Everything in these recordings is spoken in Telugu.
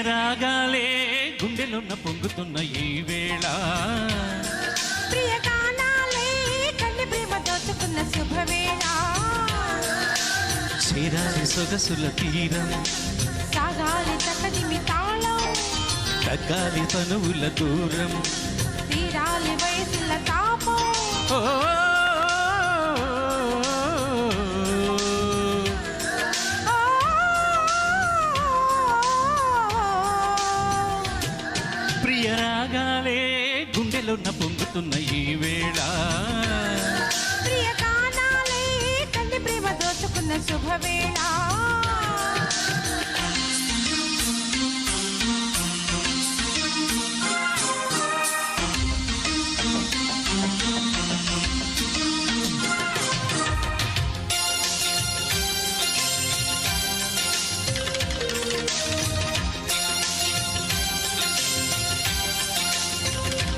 రాగాలే గుండెలున్న పొంగుతున్న ఈ వేళ. ప్రియ గానాలే కన్ని ప్రేమ దోచుకున్న శుభవేళ. చేరాలి సొగసుల తీరం. సాగాలి చక్కని తాళం. తగ్గాలి తనువుల దూరం. ప్రియ గుండెలో గుండెలున్న పొంగుతున్న ఈ వేళ. ప్రియ గానాలే కన్ని ప్రేమ దోచుకున్న శుభవేళ.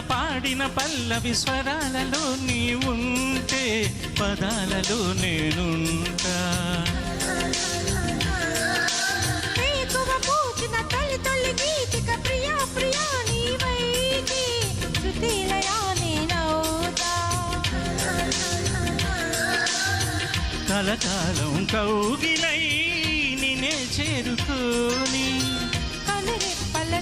పాడిన పల్లవి స్వరాలలో నీ ఉంటే పదాలలో నేనుంటా. కలకాలం కౌగిలై నినే చేరుకోని కనురెప్పల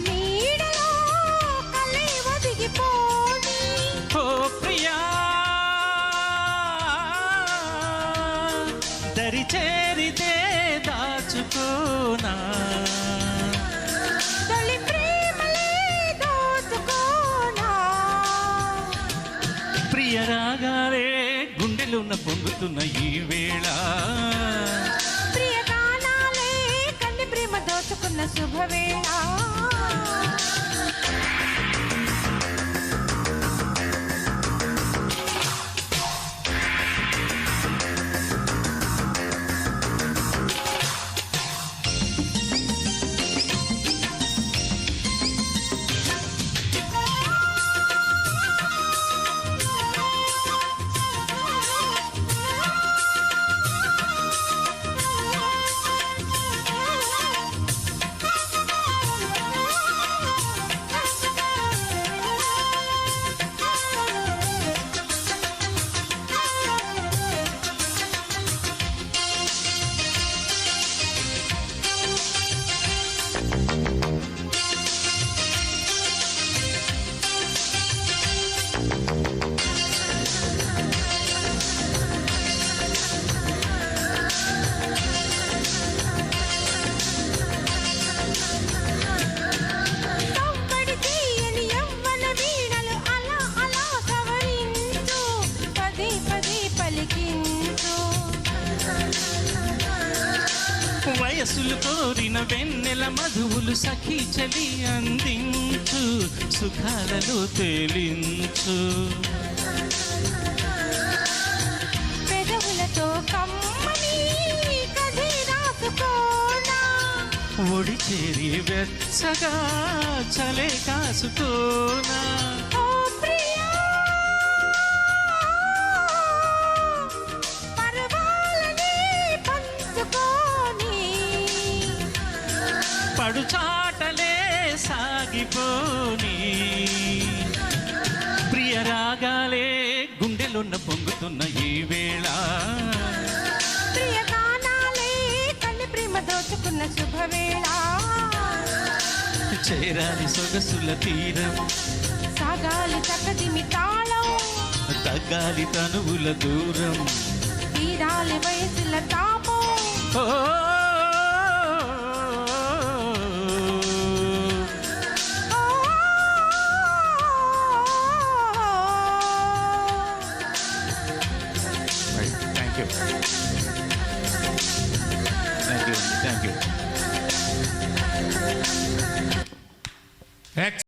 చేరితే దాచుకోనా? ప్రియ రాగాలే గుండెలున్న పొంగుతున్న ఈ వేళ. ప్రియ గానాలే కన్ని ప్రేమ దోచుకున్న శుభవేళ. వయసులు కోరిన వెన్నెల మధువులు సఖీ చలి అందించు సుఖాలలో తేలించు. పెదవులతో కమ్మని కథే రాసుకోనా? ఒడి చేరి వెచ్చగా చలే కాసుకోనా? పడు చాటలే సాగిపోని. ప్రియ రాగాలే గుండెలున్న పొంగుతున్న ఈ వేళ. ప్రియ గానాలే కన్ని ప్రేమ దోచుకున్న శుభవేళ. చేరాలి సొగసుల తీరం. సాగాలి చక్కదిమి తాళం. తగ్గాలి తనువుల దూరం. తీరాలి వయసుల తాపం Thank you. Thank you. Thank you. Excellent.